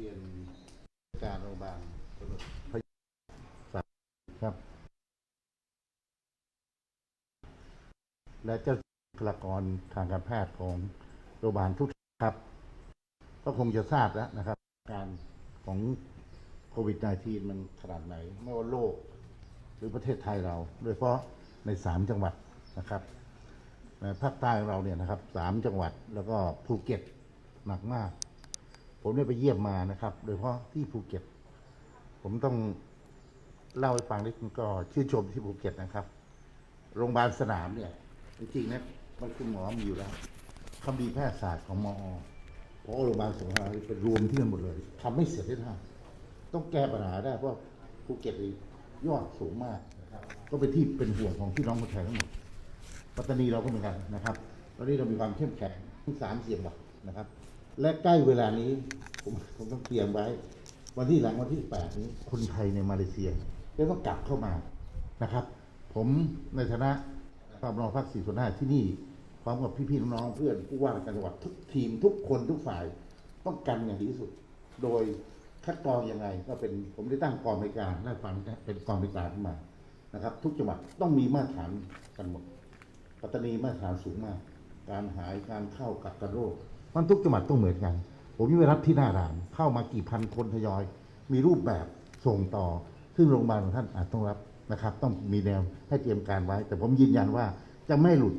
เรียนการโรงพยาบาลพยาครับ และเจ้าบุคลากรทางการแพทย์ของโรงพยาบาลทุกท่ครับ ก็คงจะทราบแล้วนะครับ การของโควิด -19 มันขนาดไหน ไม่ว่าโลกหรือประเทศไทยเรา โดยเฉพาะในสามจังหวัดนะครับในภาคใต้ของเราเนี่ยนะครับสามจังหวัดแล้วก็ภูเก็ตหนักมาก ผมได้ไปเยี่ยมมานะครับ โดยเฉพาะที่ภูเก็ต ผมต้องเล่าให้ฟังนิดนึงก็ชื่นชมที่ภูเก็ตนะครับ โรงพยาบาลสนามเนี่ยจริงๆนะมันคือหมอมีอยู่แล้วเขามีแพทยศาสตร์ของมอเพอโรงพยาบาลสงขลาเป็นรวมที่กันหมดเลยทำไม่เสร็จได้ทันต้องแก้ปัญหาได้เพราะภูเก็ตนี่ยอดสูงมากนะครับก็เป็นที่เป็นห่วงของพี่น้องคนไทยทั้งหมดปัตตานีเราก็เหมือนกันนะครับตอนนี้เรามีความเข้มแข็งทั้งสามเสียงหลักนะครับ และใกล้เวลานี้ ผมผมต้องเตรียมไว้ วันที่หลังวันที่แปดนี้ คนไทยในมาเลเซียจะต้องกลับเข้ามานะครับ ผมในฐานะความรองภาคสี่ส่วนห้าที่นี่พร้อมกับพี่ๆน้องๆเพื่อนผู้ว่าการจังหวัดทุกทีมทุกคนทุกฝ่ายต้องกันอย่างดีที่สุด โดยคัดกรองยังไง ก็เป็นผมได้ตั้งกองบริการได้ฟังเป็นกองบริการขึ้นมานะครับ ทุกจังหวัดต้องมีมาตรฐานกันหมดปัตตานีมาตรฐานสูงมาก การหายการเข้ากักกันโรค มันทุกจังหวัดต้องเหมือนกัน ผมมีไปรับที่หน้าด่านเข้ามากี่พันคนทยอย มีรูปแบบส่งต่อ ซึ่งโรงพยาบาลของท่านอาจต้องรับนะครับ ต้องมีแนวให้เตรียมการไว้ แต่ผมยืนยันว่าจะไม่หลุด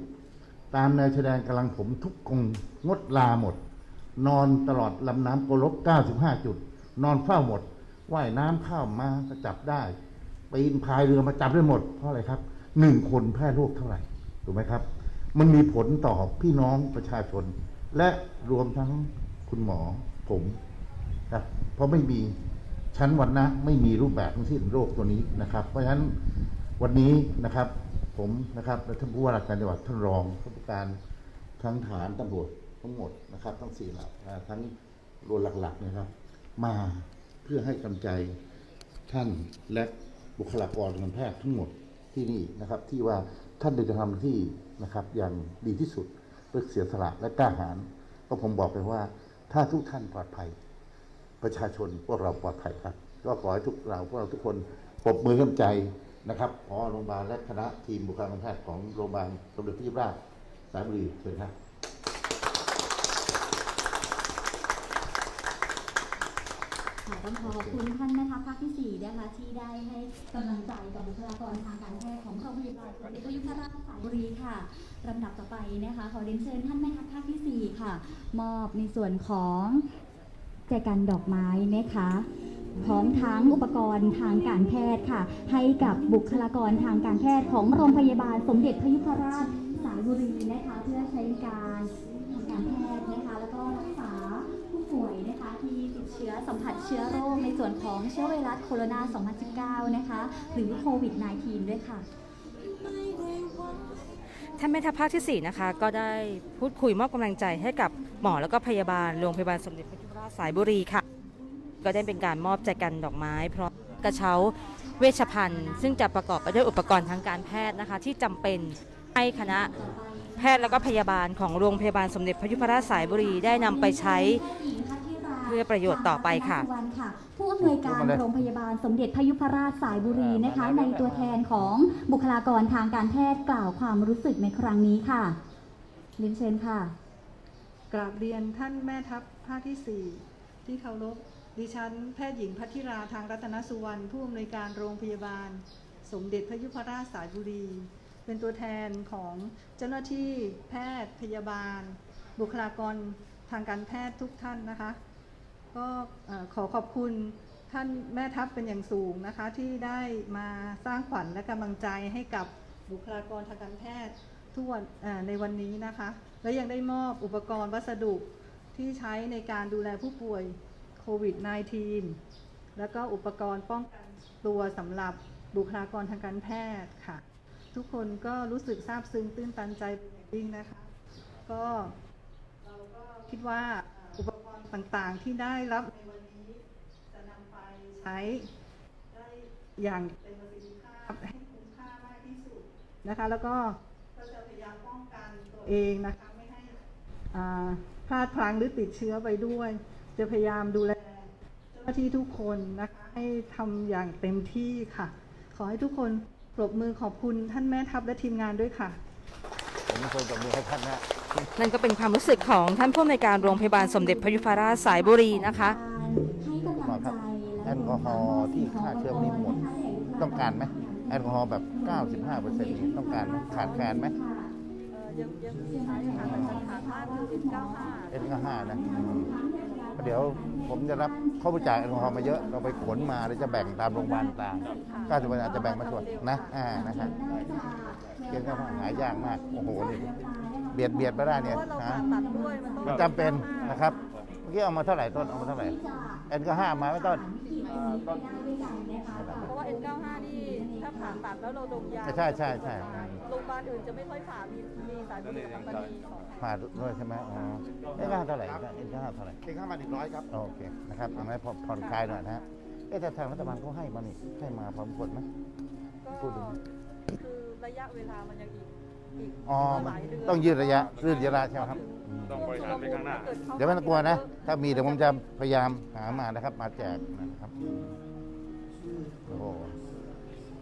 ตามแนวชายแดนกำลังผมทุกกองงดลาหมด นอนตลอดลำน้ำโกลก95 จุด นอนเฝ้าหมดว่ายน้ำเข้ามาก็จับได้ปีนพายเรือมาจับได้หมด เพราะอะไรครับหนึ่งคนแพร่โรคเท่าไหร่ถูกไหมครับ มันมีผลต่อพี่น้องประชาชน และรวมทั้งคุณหมอผมครับเพราะไม่มีชั้นวันนะไม่มีรูปแบบทั้งสิ้นโรคตัวนี้นะครับ เพราะฉะนั้นวันนี้นะครับผมนะครับและท่านผู้ว่าราชการจังหวัดท่านรองผู้ว่าการทั้งฐานตำรวจทั้งหมดนะครับ ทั้งสี่เหล่าทั้งรวมหลักๆนะครับ มาเพื่อให้กำลังใจท่านและบุคลากรทางแพทย์ทั้งหมดที่นี่นะครับ ที่ว่าท่านได้ทำที่นะครับอย่างดีที่สุด เพื่อเสียสละและกล้าหาญก็ผมบอกไปว่า ถ้าทุกท่านปลอดภัย ประชาชนพวกเราปลอดภัยครับ ก็ขอให้ทุกเราพวกเราทุกคนปรบมือให้กำลังใจนะครับพอโรงพยาบาลและคณะทีมบุคลากรทางการแพทย์ของโรงพยาบาลสมเด็จพระยุพราชสายบุรีเชิญครับ ค่ะต้อง ขอบคุณท่านแม่ทัพภาคที่4นะคะที่ได้ให้กำลังใจกับบุคลากรทางการแพทย์ของโรงพยาบาลสมเด็จพระยุพราชสายบุรีค่ะลำดับต่อไปนะคะขอเรียนเชิญท่านแม่ทัพภาคที่4ค่ะ มอบในส่วนของแจกันดอกไม้นะคะพร้อมทั้งอุปกรณ์ทางการแพทย์ค่ะ ให้กับบุคลากรทางการแพทย์ของโรงพยาบาลสมเด็จพระยุพราชสายบุรีนะคะ เพื่อใช้การทางการแพทย์นะคะ แล้วก็รักษาผู้ป่วยนะคะที่ติด เชื้อสัมผัสเชื้อโรคในส่วนของเชื้อไวรัสโคโรนา 2019 นะคะ หรือโควิด -19 ด้วยค่ะ ท่านแม่ทัพภาคที่ 4 นะคะ ก็ได้พูดคุยมอบกำลังใจให้กับหมอแล้วก็พยาบาลโรงพยาบาลสมเด็จพระยุพราชสายบุรีค่ะ ก็ได้เป็นการมอบแจกันดอกไม้ พร้อมกระเช้าเวชภัณฑ์ ซึ่งจะประกอบไปด้วยอุปกรณ์ทางการแพทย์นะคะ ที่จำเป็นให้คณะแพทย์และก็พยาบาลของโรงพยาบาลสมเด็จพระยุพราชสายบุรีได้นำไปใช้ พื่อประโยชน์ต่อไปค่ะวันค่ะ ผู้อำนวยการโรงพยาบาลสมเด็จพระยุพราชสายบุรีนะคะ ในตัวแทนของบุคลากรทางการแพทย์กล่าวความรู้สึกในครั้งนี้ค่ะเรียนเชิญค่ะ กราบเรียนท่านแม่ทัพภาคที่ 4 ที่เคารพดิฉันแพทย์หญิงพัทธิราทางรัตนสุวรรณผู้อำนวยการโรงพยาบาล สมเด็จพระยุพราชสายบุรี เป็นตัวแทนของเจ้าหน้าที่แพทย์พยาบาล บุคลากรทางการแพทย์ทุกท่านนะคะ ก็ขอขอบคุณท่านแม่ทัพเป็นอย่างสูงนะคะที่ได้มาสร้างขวัญและกำลังใจให้กับบุคลากรทางการแพทย์ทุกวันเอ่อในวันนี้นะคะ และยังได้มอบอุปกรณ์วัสดุที่ใช้ในการดูแลผู้ป่วยโควิด -19 แล้วก็อุปกรณ์ป้องกันตัวสำหรับบุคลากรทางการแพทย์ค่ะ ทุกคนก็รู้สึกซาบซึ้งตื้นตันใจยิ่งนะคะ ก็เราก็คิดว่า อุปกรณ์ต่างๆที่ได้รับในวันนี้จะนำไปใช้ได้อย่างเต็มประสิทธิภาพให้คุ้มค่ามากที่สุดนะคะ แล้วก็ก็จะพยายามป้องกันตัวเองนะคะไม่ให้พลาดพลั้งหรือติดเชื้อไปด้วย จะพยายามดูแลเจ้าหน้าที่ทุกคนนะคะให้ทำอย่างเต็มที่ค่ะ ขอให้ทุกคนปรบมือขอบคุณท่านแม่ทัพและทีมงานด้วยค่ะผมเป็นคนตบมือให้ท่านนะ นั่นก็เป็นความรู้สึกของท่านผู้อำนวยการโรงพยาบาลสมเด็จพระยุพราชสายบุรีนะคะให้กำลังใจแอลกอฮอล์ที่ฆ่าเชื้อนี่หมดต้องการไหมแอลกอฮอล์แบบ 95เปอร์เซ็นต์ต้องการไหมขาดแคลนไหมยังยังใช้ค่ะแต่จะขาดมากคือ N95 เอ็นก็ห้านะอืมเดี๋ยวผมจะรับเข้าบริจาคแอลกอฮอล์มาเยอะ เราไปขนมาแล้วจะแบ่งตามโรงพยาบาลต่างก้าสิบอาจจะแบ่งมาส่วนนะ อ่า นะฮะเอ็นก็ห้าหายากมาก โอ้โห นี่ เบียดเบียดไม่ได้เนี่ยเพราะว่าเราฮะผ่าตัดด้วยมันต้องมันจำเป็นนะครับ เมื่อกี้เอามาเท่าไหร่ต้นเอามาเท่าไหร่เอ็นก็ห้ามาไม่ต้นเพราะว่า N95 นี่ถ้าผ่าตัดแล้วเราดมยาใช่ใช่ใช่โรงพยาบาลอื่นจะไม่ค่อยผ่ามีมีสายบุหรี่กับปัตตานีของผ่าด้วยใช่ไหมอ๋อเอ็นก็ห้าเท่าไหร่เอ็นก็ห้าเท่าไหร่เก่งข้ามาหนึ่งร้อยครับ โอเคนะครับอย่างไรผ่อนคลายหน่อยนะฮะเอ๊ะแต่ทางรัฐบาลเขาให้มานี่ให้มาพร้อมคนไหมพูก็ดถึงคือระยะเวลามันยังอีก อีกอ๋อหลายเดือนต้องยืดระยะยืดระยะใช่ไหมครับอืมต้องบริหารไปข้างหน้าเดี๋ยวไม่ต้องกลัวนะ ถ้ามีเดี๋ยวผมจะพยายามหามานะครับ มาแจกนะครับ โอ้โห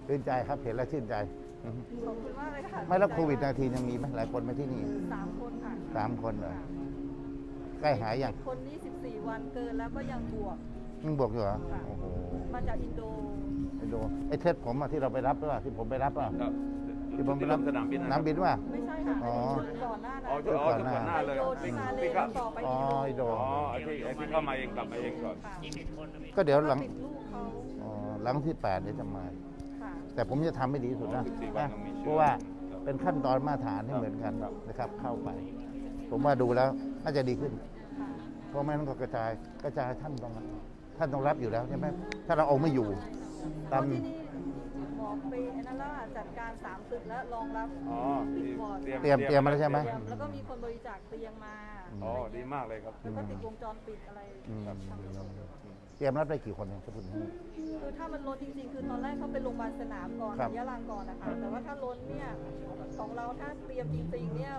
ชื่นใจครับ เห็นแล้วชื่นใจอือฮึขอบคุณมากเลยค่ะไม่แล้วโควิดนาทียังมีไหมหลายคนไหมาที่นี่ สามคนค่ะสามคนเหรอใกล้หายยังคนนี้14 วันเกินแล้วก็ยังบวกมึงบวกอยู่เหรอ โอ้โหมาจากอินโด ไอ้โดไอ้เทสผมอะที่เราไปรับด้วยที่ผมไปรับอะครับ ที่ผมไปที่รับสนามบินะน้ำบินว่า ไม่ใช่ค่ะอ๋อ ชุดก่อนหน้านั้อ๋อนชุดอ๋อชุดก่อนหน้าเลยโดนที่มาเลยที่เข้าต่อไปอ๋อไอ้โดอ๋อไอ้ที่ไอ้ที่เข้ามาเองกลับมาเองก่อน ค่ะก็เดี๋ยวหลังติดลูกเขาอ๋อหลังที่แปดเดี๋ยวจะมา ค่ะ แต่ผมจะทำให้ดีที่สุดนะ14วันนะต้องมีเชื้อเพราะว่าเป็นขั้นตอนมาตรฐานที่เหมือนกันนะครับ เข้าไป ผมว่าดูแล้วน่าจะดีขึ้น ค่ะเพราะไม่งั้นก็กระจายกระจายท่านต้องท่านต้องรับอยู่แล้วใช่ไหมถ้าเราเอาไม่อยู่เพตามราะที่นี่ หมอไปไอ้นั่นแล้วอะจัดการสามตึกแล้วรองรับอ๋อที่เตรียมเตรียมมาแล้วใช่ไหมเตรียมแล้วก็มีคนบริจาคเตียงมาอ๋อดีมากเลยครับ แล้วก็ติดวงจรปิดอะไรอืม ทำทั้งหมดเตรียมรับได้กี่คนเนี่ยจะพูดถึง คือถ้ามันล้นจริงๆ คือตอนแรกเขาเป็นโรงพยาบาลสนามก่อนครับ ยะลางก่อนนะคะ แต่ว่าถ้าล้นเนี่ยของเราถ้าเตรียมจริงๆ เนี่ย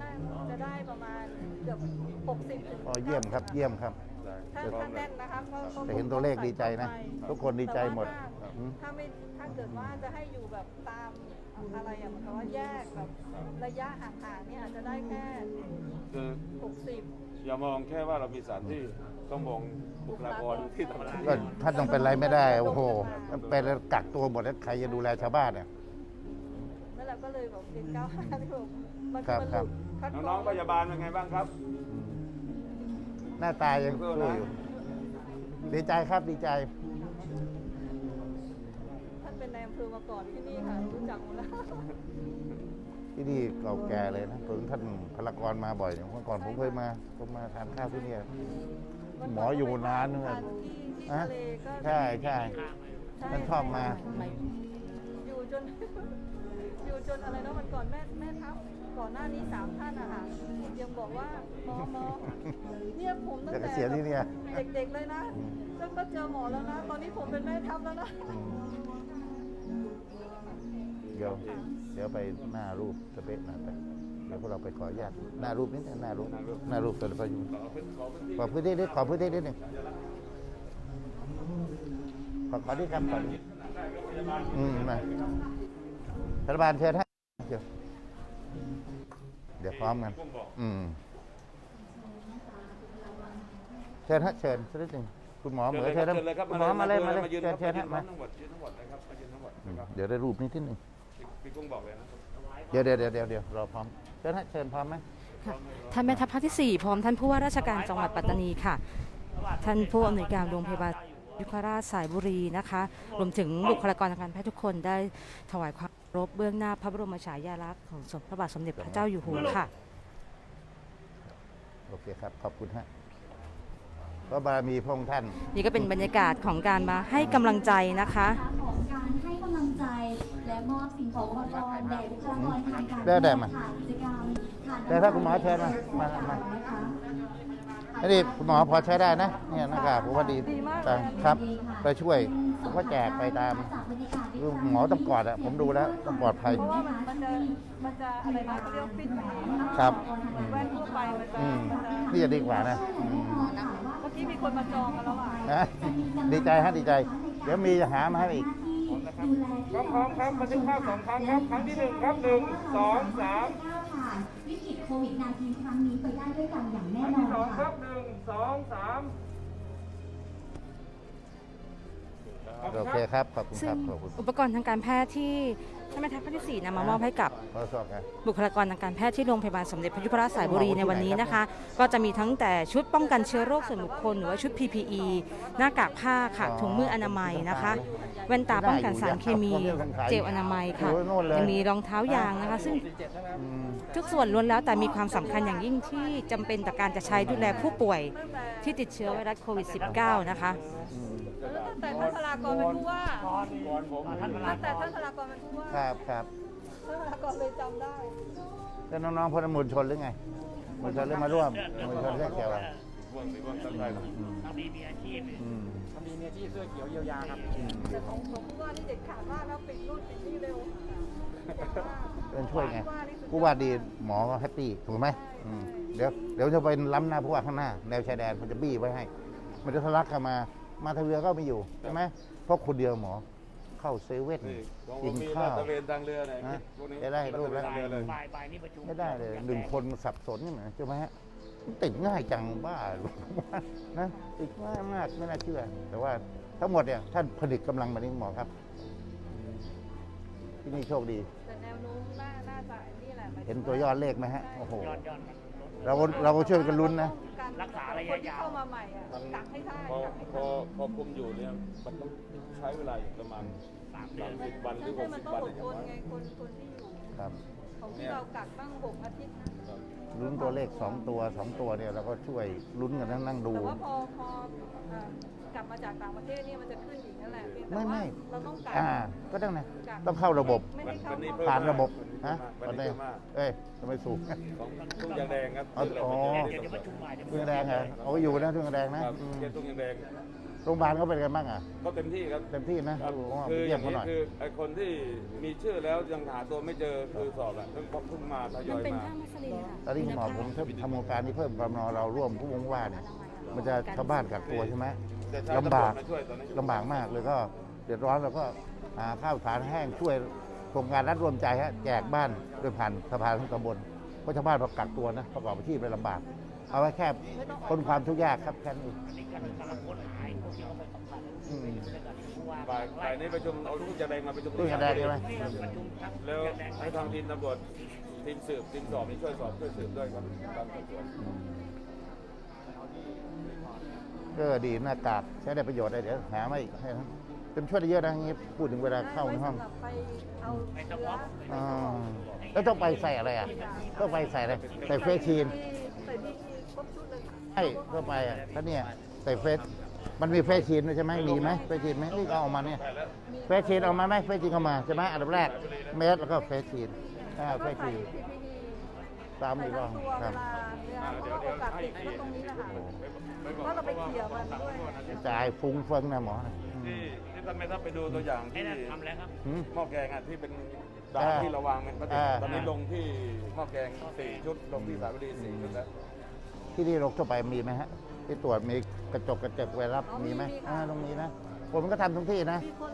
น่าจะได้ประมาณเกือบ60ถึงอ๋อเยี่ยมครับ เยี่ยมครับ ถ้าถ้าแน่นนะคะก็ก็แต่เห็นตัวเลขดีใจนะ ทุกคนดีใจหมดแต่ว่าอืมถ้าถ้าไม่ถ้าเกิดว่าจะให้อยู่แบบตามอะไรอะเหมือนกับว่าแยกแบบระยะห่างๆเนี่ยอาจจะได้แค่ คือ60 อย่ามองแค่ว่าเรามีสถานที่ต้องมองบุคลากรที่ทำงานก็ท่านต้องเป็นไรไม่ได้ โอ้โหมันเป็นแล้วกักตัวหมดแล้วใครจะดูแลชาวบ้านเนี่ยนั่นแหละก็เลยแบบเป็นก้าวหน้าที่แบบมันครับมันครับ คัดกรน้องๆพยาบาลเป็นไงบ้างครับ อืม หน้าตายังสู้อยู่ ดีใจครับดีใจ ท่านเป็นนายอำเภอมาก่อนที่นี่ค่ะ รู้จักหมดแล้วที่นี่เก่าแก่เลยนะถึงท่านพลากรมาบ่อยเมื่อก่อนผมเคยมาผมมาทานข้าวที่เนี่ยหมออยู่นานเลยที่ที่ฮะทะเลก็ใช่ใช่ใช่ท่านชอบมา อยู่จน อยู่จนอะไรนะวันก่อนแม่แม่ทัพก่อนหน้านี้สามท่านอะค่ะยังบอกว่าหมอหมอเนี่ยผมตั้งจะเกแต่ษียณที่เนี่ยเด็กๆเลยนะจนก็เจอหมอแล้วนะ ตอนนี้ผมเป็นแม่ทัพแล้วนะอืมเดี๋ยวเดี๋ยวไปหน้ารูปสเปซหน่อยไปเดี๋ยวพวกเราไปขออนุญาตหน้ารูปนิดนึงหน้ารูปหน้ารูปตัวพยุงขอพื้นขอพื้นที่ขอพื้นที่นิดขอพื้นที่นิดหนึ่งขอขอที่ครับขอที่อืมมา รัฐบาลเชิญให้เดี๋ยวเดี๋ยวพร้อมกัน อืม เชิญฮะเชิญสักนิดหนึ่งคุณหมอเหมือนเชิญนะเชิญเลยครับคุณหมอมาเลยมาเลยมายืนเชิญเชิญครัฮะบมาทั้งหมดยืนทั้งหมดเลยครับมายืนทั้งหมดอืนะมครับเดี๋ยวได้รูปนิดนิดหนึ่งพี่กุ้งบอกเลยนะครับเดี๋ยวเดี๋ยวเดี๋ยวเดี๋ยวเดี๋ยวรอพร้อมเชิญฮะเชิญพร้อมไหมท่านแม่ทัพภาคที่ 4 พร้อมท่านผู้ว่าราชการจังหวัดปัตตานีค่ะ ท่านผู้อำนวยการโรงพยาบาลยุพราชสายบุรีนะคะ รวมถึงบุคลากรทางการแพทย์ทุกคนได้ถวายความเคา รพเบื้องหน้าพระบรมฉายาลักษณ์ของสมพระบาทสมเด็จพระเจ้าอยู่หัวค่ะ โอเคครับ ขอบคุณฮะก็บารมีพระองค์ท่าน นี่ก็เป็นบรรยากาศของการมาให้กำลังใจนะคะ ของการให้กำลังใจและมอบสิ่งของอุปกรณ์แด่บุคลากรทางการได้ได้มา ผ่านกิจกรรมผ่านได้ครับคุณหมอเชิญมา มามานะคะนี่คุณหมอพอใช้ได้นะ เนี่ยหน้ากากผมว่าดีจังครับ ไปช่วย ผมก็แจกไปตามจากบรรยากาศที่คือหมอต้องกอดอะผมดูแล้วต้องปลอดภัยเพราะว่ามันจะมันจะอะไรนะเขาเรียกว่าฟิตครับแว่นทั่วไปมันจะอืมมันจะนี่จะดีกว่านะอืมเมื่อที่มีคนมาจองกันแล้วอะ นะดีใจฮะดีใจ เดี๋ยวมีจะหามาให้อีก พร้อมๆครับบันทึกภาพสองครั้งครับ ครั้งที่หนึ่งครับหนึ่งสองสามผ่านวิกฤตโควิด -19 ครั้งนี้ไปได้ด้วยกันอย่างคแน่รั้งนอที่นสองครัค่ะบหนึ่งสองสาม โอณเคครับ ขอบคุณซึ่คงรับ ขอบคุณอุปกรณ์ทางการแพทย์ที่ท่านแม่ทัพภาคที่4นำมามอบให้กับ ขอสอบกันบุคลากรทางการแพทย์ที่โรงพยาบาลสมเด็จพระยุพราชสายบุรีในวันนี้นะคะ ก็จะมีทั้งแต่ชุดป้องกันเชื้อโรคส่วนบุคคลหรือว่าชุด PPE หน้ากากผ้าค่ะถุงมืออนามัยนะคะแว่นตาป้องกันสารเคมี เจลอนามัยค่ะยังมีรองเท้ายางนะคะ ซึ่งอืม ทุกส่วนล้วนแล้วแต่มีความสำคัญอย่างยิ่งที่จำเป็นต่อการจะใช้ดูแลผู้ป่วยที่ติดเชื้อไวรัสโควิด -19 นะคะ อืม ตั้งแต่ท่านพลากรเป็นผู้ว่าก่อนผมตั้งแต่ท่านพลากรเป็นผู้ว่าครับครับท่านพลากรเลยจำได้ แล้วน้องๆพลเมืองชนหรือไงมวลชนเรื่องมาร่วมมวลชนเรื่องเกี่ยวอะไรว่างสิว่างตั้งใจหน่อยอืมอืมมีเมียที่เสื้อเขียวเยียวยาครับ แต่ของของผู้ว่านี่เด็ดขาดมากแล้วปิดนู่นปิดนี่เร็วเด็ดมากเรื่องช่วยไงผู้ว่านี่สุดยอดผู้ว่าดีหมอก็แฮปปี้ถูกไหมอืมเดี๋ยวเดี๋ยวจะไปล้ำหน้าผู้ว่าข้างหน้าแนวชายแดนเขาจะบี้ไว้ให้ มันจะทะลักเข้ามา มาทางเรือก็ไม่อยู่ใช่ไหมเพราะคนเดียวหมอเข้าเซเว่นนี่ของผกิมนมีข้าลาวดตระเวนทางเรือเนี่ยนะพวกนี้จะได้รูปแล้วาดตะเนทางเรือเลยบ่ายบ่ายนี่ประชุมไม่ได้เลยหนึ่งคนสับสนอย่างไรใช่ไหมฮะมันติดง่ายจังบ้านะติดง่ายมากไม่น่าเชื่อ แต่ว่าทั้งหมดเนี่ยท่านผลิตกำลังมานี้หมอครับ ที่นี่โชคดีแต่แนวโน้มน่าน่าจะนี่แหละมายถึงเห็นตัวยอดเลขไหมฮะโอ้โห ยอดยอดมันลดเราก็เราก็ช่วยกันลุ้นนะ รักษาระยะคนที่ยาวเข้ามาใหม่อะกักให้ได้พอกักให้พอได้พอคุมอยู่เนี่ยมันต้องใช้เวลาอยู่ประมาณสามเดือนสามสิบวันหรือหใช่กมัสินบต้องวันอดเนี่ยทนไงคนคนที่อยู่ครับของที่เรากักตั้งหกอาทิตย์นะลุ้นตัวเลขสองตัวสองตัวเนี่ยเราก็ช่วยลุ้นกันนั่งนั่งดู แต่ว่าพอพอเอ่อ กลับมาจากต่างประเทศเนี่ยมันจะขึ้นอีกนั่นแหละเพียงแต่ไม่ว่าไม่เราต้องกักอ่า ก็ต้องนะกักต้องเข้าระบบ ไม่ให้เข้าวันนี้ห้องเพิ่มผ่านระบบฮะวันนี้เพิ่มมากเอ้ยทำไมสูง ของทุ่งยางแดงครับอ๋ออ๋อ เดี๋ยวเดี๋ยวประชุมบ่ายเดี๋ยวทุ่งแดงเหรอเอาอยู่นะทุ่งแดงคนะรับอืมเขตทุ่งยางแดงโรงพยาบาลเขาเป็นกันบ้างอะ ก็เต็มที่ครับ เต็มที่นะครับโอ้โหคือไปอเยี่ยย่ามงเขานี้หน่อย คือไอ้คนที่มีชื่อแล้วยังหาตัวไม่เจอคือสอบแหละเพิ่งเพิ่งมาทยมัอนยเป็นมาข้างมัสลินค่ะตอนนี้คุณหมอผมถ้าทำโครงการนี้เพิ่มกำนเราร่วมผู้วงว่าเนี่ยมันจะชาวบ้านกักตัวใช่ไหมแต่ใช้ ลำบากตำรวจมาช่วยตอนนี้ลำบากมากเลยก็เดือดร้อนเราก็หาข้าวสารแห้งช่วยโครงการรัฐรวมใจฮะแจกบ้านโดยผ่านสภาทั้งตำบลเพราะชาวบ้านเรากักตัวนะประกอบอาชีพเลยลำบาก เอาไว้แค่คนความทุกข์ยากครับแค่นี้นี้กำลังกำลังค้นหาไอ้พวกที่เขาไปสัมผัสอืมแล้วก็ผู้ว่าบ่ายบ่ายนี้ประชุมเอาทุ่งยางแดงมาประชุมทุ่งยางแดงใช่ไหมประชุมทั้งแล้วให้ทางทีมตำรวจทีมสืบทีมสอบนี่ช่วยสอบช่วยสืบด้วยครับ การสอบสวนก็ดีหน้ากากใช้ได้ประโยชน์ได้เดี๋ยวหามาอีกให้นะเป็นช่วยได้เยอะนะอย่างงี้พูดถึงเวลาเข้าในห้อง ได้ไว้สำหรับไปเอาไม่เชื้ต้องอพบอ่าแล้วต้องไปใส่อะไรอะ ต้องไปใส่อะไร ใส่เฟสชีนใส่ที่ครบชุดเลยใช่เข้าไปอะถ้าเนี่ยใส่เฟสมันมีเฟสชีนด้วยใช่ไหมมีไหมเฟสชีนไหมนี่ก็เอามาเนี่ย เฟสชีนเอามาไหมเฟสชีนเอามาใช่ไหมอันดับแรกเมสแล้วก็เฟสชีนอ่าเฟสชีนตามใส่อีกรทั้องบตัวคเวรับ ลาเวลาเพราะว่าโอกาสติดก็ตรงนี้แหละค่ะเพ ราะเราไปเขี่ยมันด้วยกระจายฟุ้งเฟิงนะหมออืที่มที่ท่านแม่ทัพไปดูตัวอย่างให้ที่นั่นทำแล้วครับ หืม หม้อแกงอะที่เป็นด่านอ่าที่เราวางเป็นประเด็นอ่า ตอนนี้ลงที่หม้อแกงสี่ชุดลงที่สายบุรีสี่ชุดแล้ว ที่นี่โรคทั่วไปมีไหมฮะ ที่ตรวจมีกระจกกระจกไวรัสอ๋อมีไหมมีค่ะ อ่าตรงนี้นะ ผมก็ทำทุกที่นะ มีคน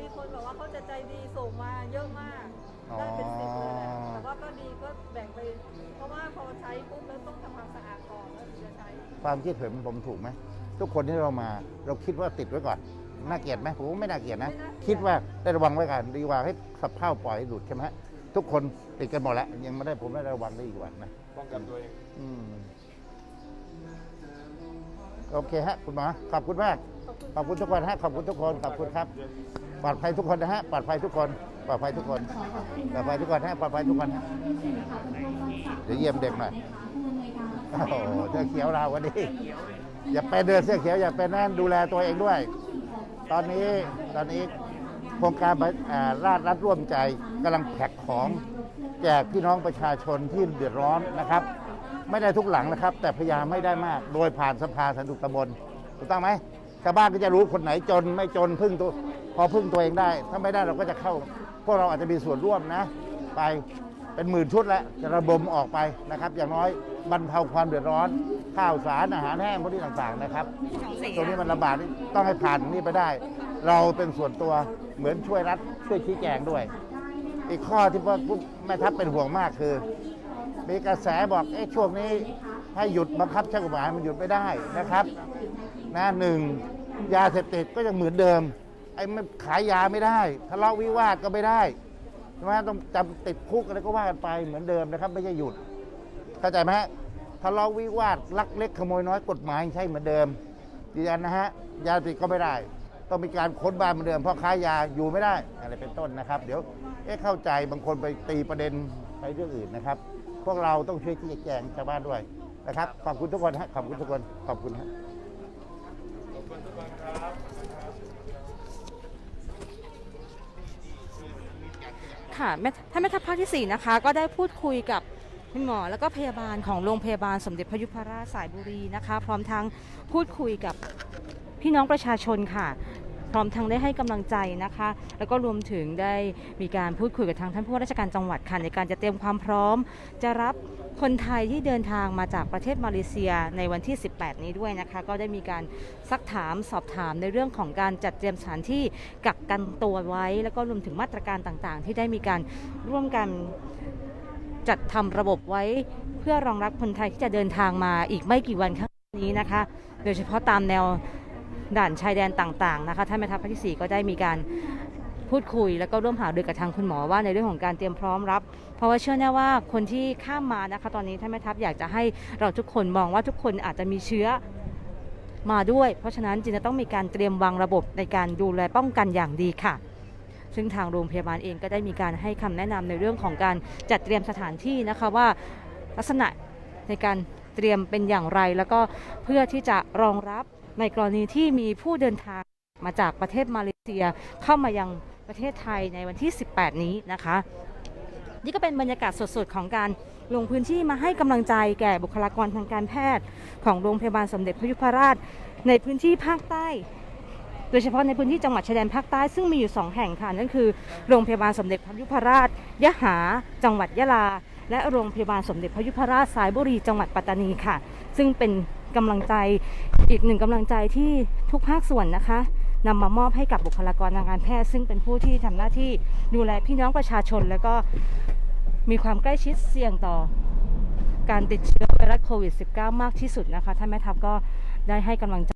มีคนบอกว่าเขาจะใจดีส่งมาเยอะมากอ๋อได้เป็นสิบเลยแหละแต่ว่าก็ดีก็แบ่งไป เพราะว่าพอใช้ปุ๊บแล้วต้องทำความสะอาด ความคิดเห็นผมถูกไหมทุกคนที่เรามาเราคิดว่าติดไว้ก่อนน่าเกลียดไหมผมว่าไม่น่าเกลียดนะไม่น่าเกลียดคิดว่าได้ระวังไว้ก่อนดีกว่าให้สับเท่าปล่อยให้หลุดใช่ไหมฮะทุกคนติดกันหมดแล้วยังไม่ได้ผมได้ระวังได้อีกว่านะป้องกันตัวเองอืมโอเคฮะคุณหมอขอบคุณมากขอบคุณทุกคนฮะขอบคุณทุกคนขอบคุณครับปลอดภัยทุกคนนะฮะปลอดภัยทุกคนปลอดภัยทุกคนปลอดภัยทุกคนฮะปลอดภัยทุกคนฮะเดี๋ยวเยี่ยมเด็กหน่อย โอ้โหเสื้อเขียวเราวันนี้อย่าเป็นเดินเสื้อเขียวอย่าเป็นนั่นดูแลตัวเองด้วย ตอนนี้ตอนนี้โครงการอ่าราชรัฐร่วมใจกำลังแพ็คของแจกพี่น้องประชาชนที่เดือดร้อนนะครับ ไม่ได้ทุกหลังนะครับ แต่พยายามไม่ได้มาก โดยผ่านสภาสันติตำบลถูกต้องไหมชาวบ้านก็จะรู้คนไหนจนไม่จนพึ่งตัวพอพึ่งตัวเองได้ ถ้าไม่ได้เราก็จะเข้า พวกเราอาจจะมีส่วนร่วมนะ ไป เป็นหมื่นชุดแล้วจะระบมออกไปนะครับ อย่างน้อยบรรเทาความเดือดร้อน ข้าวสารอาหารแห้งพวกนี้ต่างๆนะครับ ตรงนี้มันลำบากนี่ต้องให้ผ่านนี่ไปได้ เราเป็นส่วนตัวเหมือนช่วยรัฐช่วยชี้แจงด้วย อีกข้อที่พวกแม่ทัพเป็นห่วงมากคือ มีกระแสบอกเอ๊ะช่วงนี้ให้หยุดบังคับใช้กฎหมายมันหยุดไม่ได้นะครับนะหนึ่งยาเสพติดก็ยังเหมือนเดิมไอ้มันขายยาไม่ได้ทะเลาะวิวาทก็ไม่ได้ ช่ไหมต้องจำติดคุกอะไรก็ว่ากันไปเหมือนเดิมนะครับ ไม่ใช่หยุดเข้าใจไหมฮะทะเลาะวิวาทลักเล็กขโมยน้อยกฎหมายใช่เหมือนเดิมยืนยันนะฮะยาติดก็ไม่ได้ ต้องมีการค้นบ้านเหมือนเดิมเพราะค้ายาอยู่ไม่ได้อะไรเป็นต้นนะครับ เดี๋ยวเอ๊ะเข้าใจบางคนไปตีประเด็นไปเรื่องอื่นนะครับ พวกเราต้องช่วยที่แจงชาวบ้านด้วยนะครับขอบคุณทุกคนฮะขอบคุณทุกคนขอบคุณฮะ ค่ะท่านแม่ทัพภาคที่ 4 นะคะ ก็ได้พูดคุยกับคุณหมอแล้วก็พยาบาลของโรงพยาบาลสมเด็จพระยุพราชสายบุรีนะคะ พร้อมทั้งพูดคุยกับพี่น้องประชาชนค่ะ พร้อมทั้งได้ให้กำลังใจนะคะ แล้วก็รวมถึงได้มีการพูดคุยกับทางท่านผู้ว่าราชการจังหวัดค่ะในการจะเตรียมความพร้อม จะรับคนไทยที่เดินทางมาจากประเทศมาเลเซียในวันที่ 18 นี้ด้วยนะคะ ก็ได้มีการซักถามสอบถามในเรื่องของการจัดเตรียมสถานที่กักกันตัวไว้ แล้วก็รวมถึงมาตรการต่างๆ ที่ได้มีการร่วมกันจัดทำระบบไว้ เพื่อรองรับคนไทยที่จะเดินทางมาอีกไม่กี่วันข้างหน้านี้นะคะ โดยเฉพาะตามแนว ด่านชายแดนต่างๆนะคะท่านแม่ทัพภาคที่4ก็ได้มีการพูดคุยแล้วก็ร่วมหารือกับทางคุณหมอว่าในเรื่องของการเตรียมพร้อมรับ เพราะว่าเชื่อแน่ว่าคนที่ข้ามมานะคะ ตอนนี้ท่านแม่ทัพอยากจะให้เราทุกคนมองว่าทุกคนอาจจะมีเชื้อมาด้วย เพราะฉะนั้นจึงจะต้องมีการเตรียมวางระบบในการดูแลป้องกันอย่างดีค่ะ ซึ่งทางโรงพยาบาลเองก็ได้มีการให้คำแนะนำในเรื่องของการจัดเตรียมสถานที่นะคะว่าลักษณะในการเตรียมเป็นอย่างไร แล้วก็เพื่อที่จะรองรับ ในกรณีที่มีผู้เดินทางมาจากประเทศมาเลเซียเข้ามายังประเทศไทยในวันที่ 18 นี้นะคะ นี่ก็เป็นบรรยากาศสดๆของการลงพื้นที่มาให้กำลังใจแก่บุคลากรทางการแพทย์ ของโรงพยาบาลสมเด็จพระยุพราช ในพื้นที่ภาคใต้ โดยเฉพาะในพื้นที่จังหวัดชายแดนภาคใต้ซึ่งมีอยู่ 2 แห่งค่ะนั่นคือโรงพยาบาลสมเด็จพระยุพราชยะหา จังหวัดยะลา และโรงพยาบาลสมเด็จพระยุพราชสายบุรีจังหวัดปัตตานีค่ะ ซึ่งเป็น กำลังใจอีกหนึ่งกำลังใจที่ทุกภาคส่วนนะคะนำมามอบให้กับบุคลากรทางการแพทย์ ซึ่งเป็นผู้ที่ทำหน้าที่ดูแลพี่น้องประชาชน แล้วก็มีความใกล้ชิดเสี่ยงต่อการติดเชื้อไวรัสโควิด -19 มากที่สุดนะคะท่านแม่ทัพก็ได้ให้กำลังใจ